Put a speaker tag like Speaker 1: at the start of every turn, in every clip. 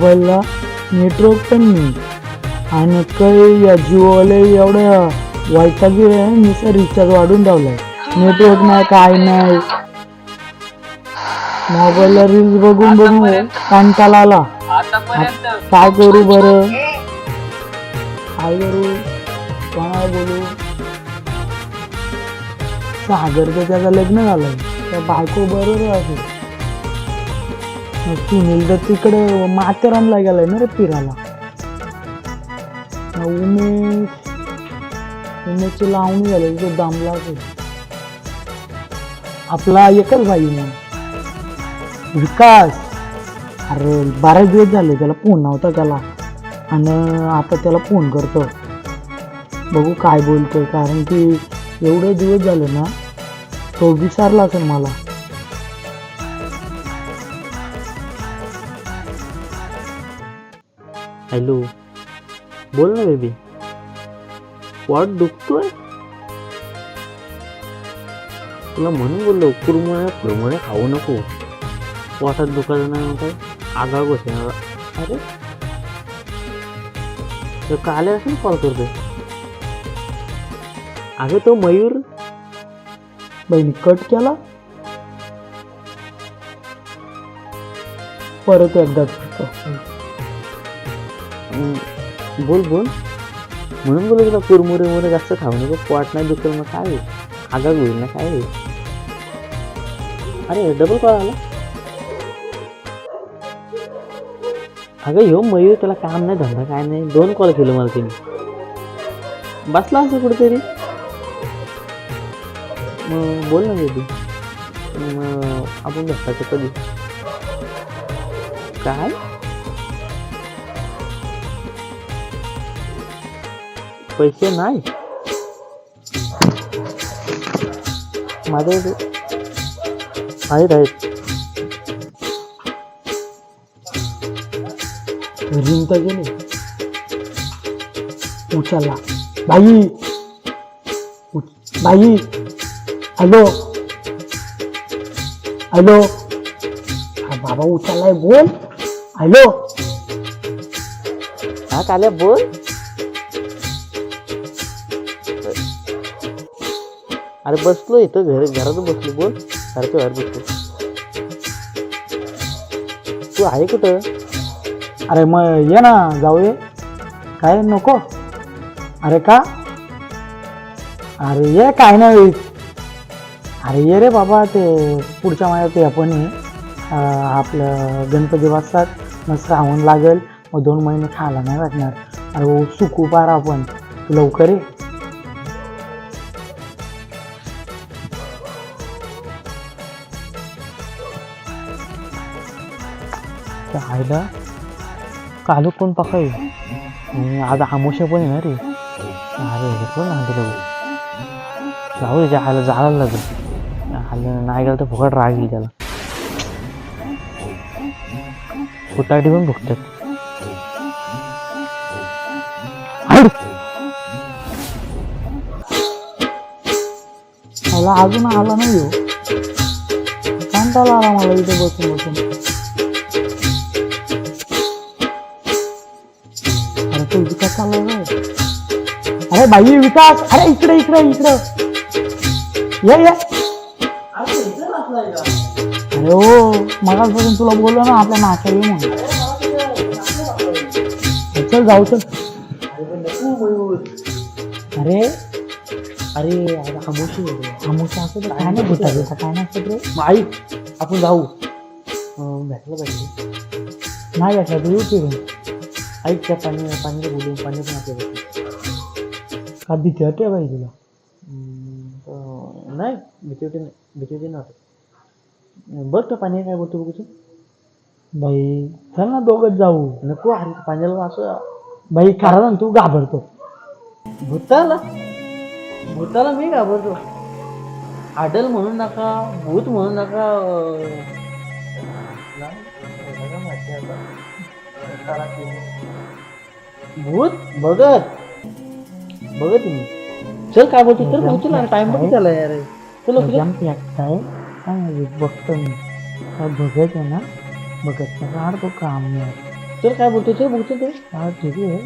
Speaker 1: मोबाईलला नेटवर्क पण नाही. आणि काही या जिओवाले एवढ्या वैतागी आहे नुसतं रिचार्ज वाढून ठेवलाय नेटवर्क नाही काय नाही. मोबाईलला रील्स बघून बघून कंटाळा आला. काय करू बरं? काय करू? काय बोलू? सागरचं त्याचं लग्न झालंय. त्या बायको बरोबर आहे. असं सुनील तर तिकडं माथेरानला गेलाय ना रे फिरायला. मग उमेश उमेशची लावणी झाली तो दामला आपला एकच भाई मग विकास. अरे बारा दिवस झाले त्याला फोन नव्हता त्याला आणि आता त्याला फोन करतो. बघू काय बोलतोय कारण की एवढे दिवस झाले ना तो विचारला असेल मला.
Speaker 2: हॅलो. बोल ना बेबी. वाट दुखतोय? तुला म्हणून बोललो कुरमुळे कुरमुळे खाऊ नको. वाटात दुखायचं नाही काय आगाव गोष्टी अरे. तर आल्या असेल कॉल करतो अगं तो मयूर.
Speaker 1: बहिणी कट केला? परत एकदा
Speaker 2: बोल बोल. म्हणून बोलू तुला कुरमुरे मुरे जास्त खाऊ नको. पोट नाही दुखेल मग काय? आगाग होईल ना काय? अरे डबल कॉल आला. अगं ह्यो मयूर त्याला काम नाही धंदा काय नाही. दोन कॉल केलं मला तिने. बसला असं कुठेतरी. मग बोल ना बेबी मग आपण भेटायचं कधी? काय? पैसे नाही माझ्या आहेत आहेत
Speaker 1: रिंग तर गेली उचलला बाई उच- बाई हॅलो हॅलो हा बाबा उचललाय बोल हॅलो
Speaker 2: हा काल्या बोल अरे बसलो इथं घर घरात बसलो बोल. घराच्या बाहेर बसलो. तू आहे कुठं?
Speaker 1: अरे मग ये ना जाऊये. काय नको? अरे का? अरे ये काय नाही. अरे ये रे बाबा ते पुढच्या महिन्यात ते आपण आहे. आपलं गणपती वाजतात मग श्रावण लागेल. मग दोन महिने खायला नाही वाटणार अरे हो सुकू आपण लवकर ये. त्या कालू कोण पकाय आज आमोशा पण आहे. ना रे अरे हे पण आणते तिला जाऊ दे जायला जायला लागेल. आलं नाही गेलं तर फुकट राग येईल त्याला. फुटाटी पण फुकतात मला अजून आला नाही हो. कंटाळा आला मला इथे बसून बसून. तो अरे बाई विकास. अरे इकडे इकडे इकडे. ये ये. अरे हो मगापासून तुला बोललो ना आपल्या नाश्ता ये म्हणून. चल जाऊ चल. अरे अरे खामोशी खामोशी असं तर काय नाही भेटायचं काय नाही असतं मग
Speaker 2: ऐक आपण जाऊ. भेटलं पाहिजे.
Speaker 1: नाही भेटलं तू येऊ फिरून
Speaker 2: ऐक त्या पाणी पाणी बोलून पाणी पण आपल्याला
Speaker 1: का भीती वाटते बाई तुला
Speaker 2: नाही भीती होती नाही भीती होती नव्हतं बघ त्या पाणी काय बोलतो बघू तू.
Speaker 1: बाई चल ना दोघच जाऊ.
Speaker 2: नको अरे पाण्याला असं
Speaker 1: बाई ना तू घाबरतो.
Speaker 2: भूताला? भूताला मी घाबरतो. आडल म्हणू नका भूत म्हणू नका भूत बघत बघत मी. चल काय बोलतो चल
Speaker 1: एकदम
Speaker 2: उचल टाइम? बघ त्याला यार. चल
Speaker 1: काय बघतो मी. काय बघत आहे ना? बघत नाही काढतो काम आज.
Speaker 2: चल काय बोलतो चल बोलतो तू.
Speaker 1: हा ठीक आहे.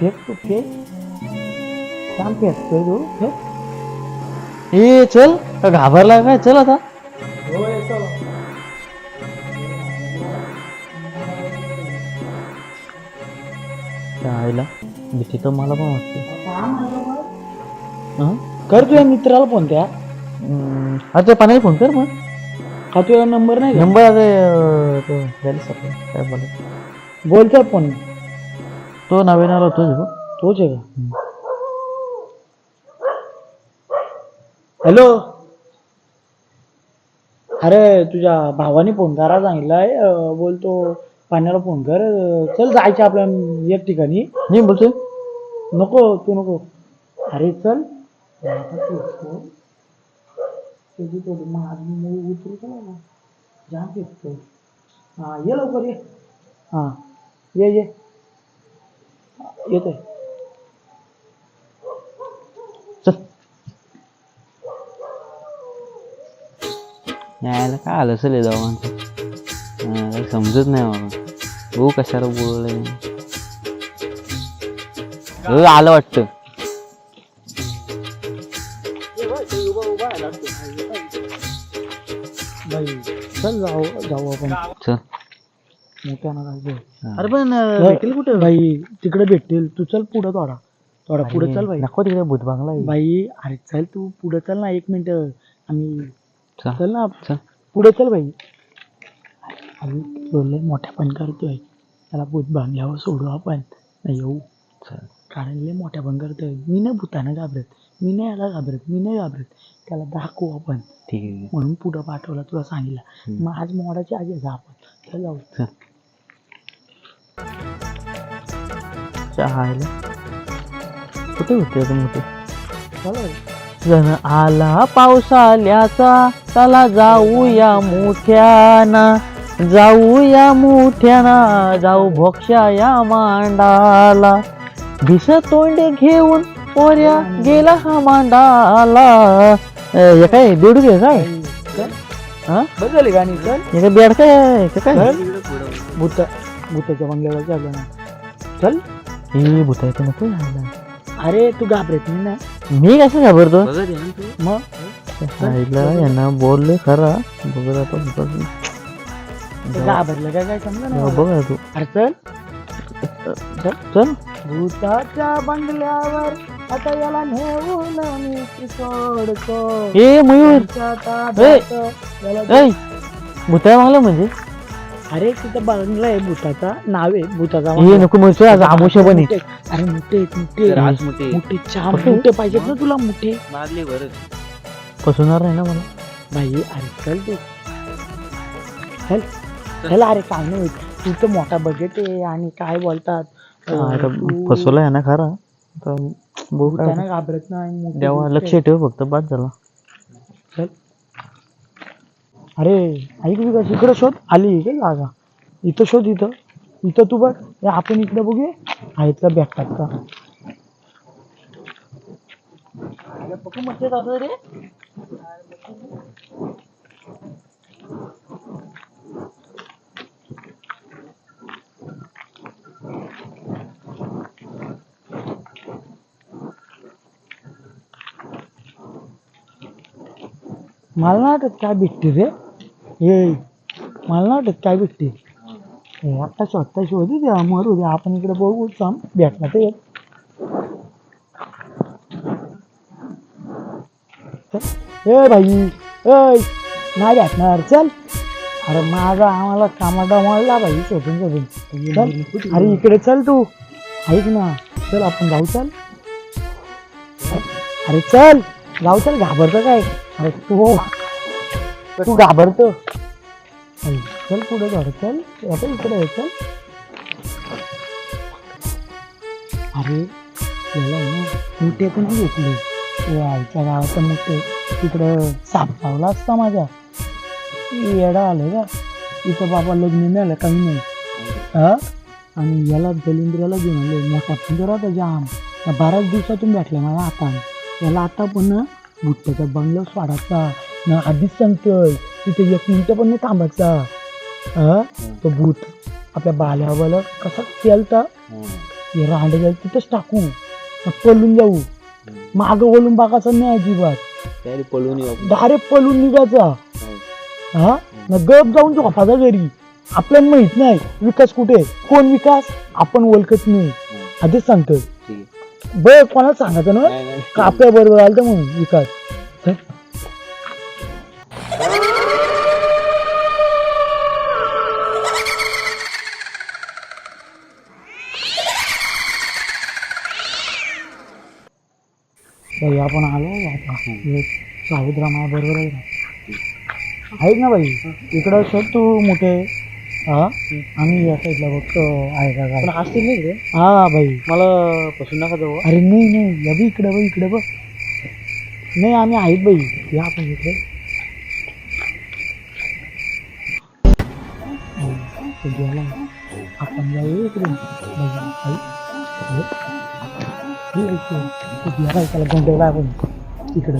Speaker 1: फेक तू फेक. काम फेकतोय तू फेक.
Speaker 2: ए चल. का घाबरला काय चल आता.
Speaker 1: हो येतो.
Speaker 2: त्या आईला? भीती तर मला पण वाटते हं?
Speaker 1: कर तुझ्या मित्राला फोन त्या.
Speaker 2: हम्म, अरे ते पाण्याला फोन कर मग.
Speaker 1: हा तुझा नंबर नाही
Speaker 2: नंबर अरे तो काय बोलायचं.
Speaker 1: बोलतोय फोन
Speaker 2: तो नवीन आला तोच बघ.
Speaker 1: तोच आहे का? हॅलो अरे तुझ्या भावाने फोन करा सांगितलाय बोलतो. पाण्याला फोन कर चल जायचं आपल्या एक ठिकाणी.
Speaker 2: मी बोलतोय.
Speaker 1: नको तू नको. अरे चल. आता उतरू ना जाम फेकतो हा ये लवकर ये. हा ये ये. येतोय.
Speaker 2: चल. यायला काय आलं असेल हे समजत नाही मला हो कशाला हो, आलं वाटतं
Speaker 1: चल जाऊ जाऊ आपण
Speaker 2: चल
Speaker 1: मोठ्या ना
Speaker 2: अरे पण
Speaker 1: भेटेल कुठे बाई तिकडे भेटेल तू चल पुढं थोडा थोडा पुढे चल बाई
Speaker 2: नको तिकडे भूत बांगला.
Speaker 1: बाई अरे चल तू पुढे चल ना एक मिनिट आम्ही
Speaker 2: चल
Speaker 1: चल ना
Speaker 2: चल
Speaker 1: पुढे चल बाई आम्ही बोलले मोठ्या पण करतोय त्याला भूत बांधल्यावर सोडू आपण. नाही येऊ
Speaker 2: चल.
Speaker 1: कारण लय मोठ्या पण करतोय मी नाही भूतानं घाबरत. मी नाही याला घाबरत. मी नाही घाबरत. त्याला दाखवू आपण.
Speaker 2: ठीक आहे.
Speaker 1: म्हणून पुढं पाठवला तुला सांगितलं. मग आज मोडाची आजी जा आपण. चल जाऊ.
Speaker 2: चल. चहायला कुठे होते आता मोठे?
Speaker 1: चल.
Speaker 2: जण आला पावसाल्याचा चला जाऊया मोठ्याना. जाऊया मोठ्याना जाऊ भोक्षा या मांडाला. भिस तोंडे घेऊन पोऱ्या गेला हा मांडाला. हे काय बेडू घे काय. हा?
Speaker 1: बस झाली गाणी चल.
Speaker 2: हे काय बेड काय हे काय?
Speaker 1: चल. भूत भूताच्या बंगल्यावर चाललं ना चल.
Speaker 2: हे भूत आहे नको यायला.
Speaker 1: अरे तू घाबरत नाही ना?
Speaker 2: मी कसं घाबरतो?
Speaker 1: मग?
Speaker 2: आईला यांना बोलले खरा. बघत आता
Speaker 1: घाबरलं काय काय समजा ना मला.
Speaker 2: बघ ना तू.
Speaker 1: अरे चल.
Speaker 2: चल चल.
Speaker 1: भूताच्या बंगल्यावर आता याला नेऊन मी सोडतो.
Speaker 2: ए मयूर.
Speaker 1: तुमच्या ताब्यात याला-
Speaker 2: ऐ भूताय मागलं म्हणजे?
Speaker 1: अरे तिथं बंगला आहे भूताचा. नाव आहे भूताचा
Speaker 2: हे नको म्हणतो आज आमुष्य पण आहे.
Speaker 1: अरे मोठे आहेत, मोठे आहेत. मोठे. चार
Speaker 2: मोठे?
Speaker 1: मोठे पाहिजेत ना तुला मोठे.
Speaker 2: फसवणार नाही ना मला?
Speaker 1: भाई अरे चल तू. चल. चल अरे काय नाही होत तू तर मोठा बजेट आहे आणि काय बोलतात?
Speaker 2: हा,
Speaker 1: तू
Speaker 2: फसवलाय ना खरा आता बघू काय
Speaker 1: भूतानं घाबरत नाही मोठे
Speaker 2: देवा
Speaker 1: गोष्ट
Speaker 2: लक्ष
Speaker 1: आहे.
Speaker 2: ठेव फक्त बाद झाला.
Speaker 1: चल. अरे ऐक विकास इकडं शोध. आली का जागा? इथं शोध इथं. इथं तू बघ. हे आपण इकडं बघूया. आहेत का? भेटतात का मला नाही वाटत काय भेटते रे? हे मला नाही वाटत काय भेटते हे आता स्वतः शोधू द्या मरू द्या आपण इकडे बघू सांग भेटला ते ए भाई ए नाही भेटणार चल. अरे माझा आम्हाला कामाटा मळला भाई शोधून शोधून चल अरे इकडे चल तू. ऐक ना चल आपण जाऊ चल. अरे चल जाऊ चल घाबरतं काय? अरे तू हो. तू घाबरतो. चल पुढे धर चल आपण इकडे ये, चल. अरे याला आहे ना मोठे पण घेतले. ते आईच्या गावाचं मोठे. तिकडं साप लावला असता माझ्या. येडा आलं का? इथं बाबा लग्न नाही आलं काही नाही? हा? आणि याला दलिंद्राला घेऊन आले. मोठा पिंजर होता जाम. या बऱ्याच दिवसातून भेटला मला आता. याला आता पण ना बुट्ट्याचा बंगला सोडायचा ना आधीच सांगतोय तिथे एक मिनिट पण नाही थांबायचा. हा तो भूत आपल्या बाल्यावाला कसा केलता हे रांडे जाईल तिथंच टाकू. मग पळून जाऊ. मागं वळून बघायचं नाही अजिबात.
Speaker 2: पळून.
Speaker 1: डायरेक्ट पळून निघायचा.
Speaker 2: हो.
Speaker 1: न गप जाऊन झोपाचा घरी. आपल्याला माहीत नाही विकास कुठे आहे? कोण विकास? आपण ओळखत नाही. आधीच सांगतोय. बघ कोणाला सांगायचं ना?
Speaker 2: नाही, नाही.
Speaker 1: का आपल्या बरोबर आलं तर म्हणून विकास. बाई आपण आलो आता. माया बरोबर आहे ना. आहेत ना बाई? इकडं शोध तू मोठे. हा? आम्ही या साईडला बघतो आहे का काय?
Speaker 2: असतील नाही रे
Speaker 1: हा बाई.
Speaker 2: मला पसंत नका जाऊ
Speaker 1: अरे नाही नाही. या बी इकडे बघ इकडे बघ नाही आम्ही आहेत बाई. या आपण इकडे. गेला आपण जाऊ इकडे गेला त्याला गोंधळला आपण इकडे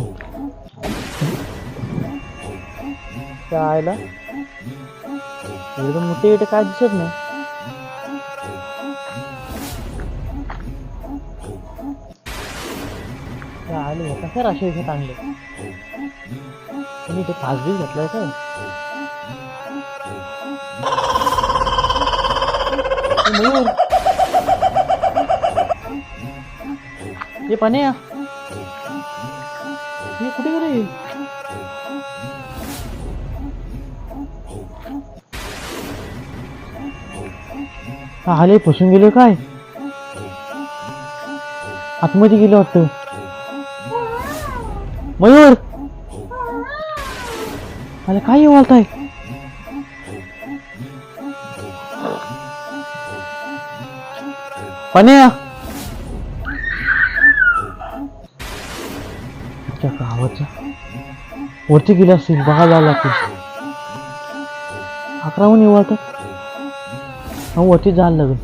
Speaker 2: आयला? एकदम मोठे इथे काय दिसत नाही. आले होता सर असे इथे चांगले? तुम्ही ते पाच दिवस घेतलाय का? मयूर हे पाण्या हे कुठे गेले? आले फसून गेलो काय? आतमध्ये गेलो वाटतं. मयूर! अरे काय बोलताय पण्या! त्या गावाच्या वरती गेला असेल बघायला लागतो अकरा म्हणून निवडतात वरती जायला लागेल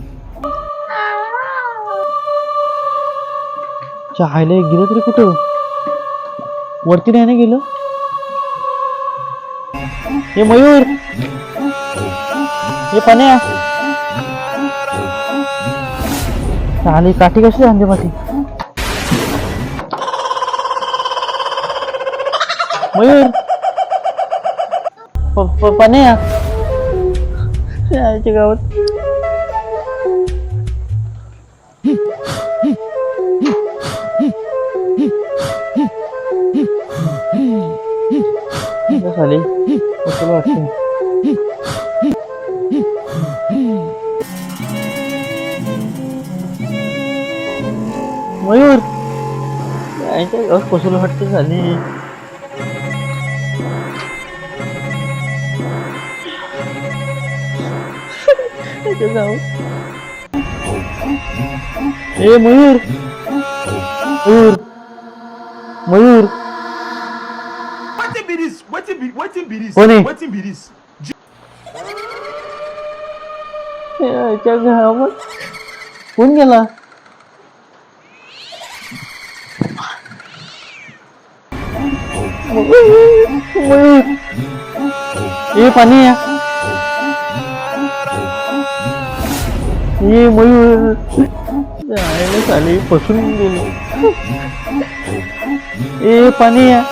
Speaker 2: चहायला गेलं तरी कुठं? वरती नाही ना गेलं? हे मयूर. हे पाण्या चालेल काठी कशी आणते पाठी मयूर. पण्या गावात. झाले. कसं मयूर काय गावात कसं वाटते झाली. याच्या ए Mayur. Mayur. Mayur.
Speaker 3: Wetin be?
Speaker 2: Honey.
Speaker 3: Wetin be
Speaker 2: गावात कोण गेला ये पाणी या ये मयूर चाले फसून गेलो ए पाणी या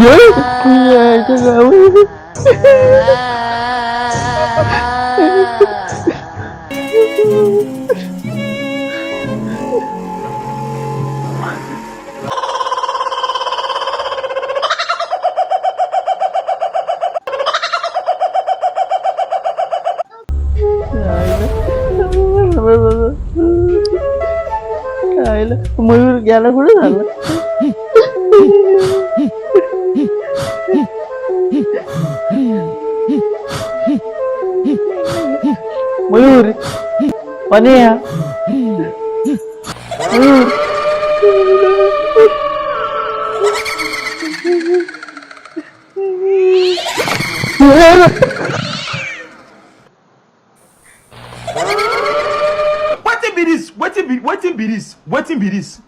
Speaker 2: यायच्या गावात आईला मयूर गेला कुठे झाला Mayur Onia.
Speaker 3: wetin be dis wetin be wetin be dis wetin be
Speaker 4: dis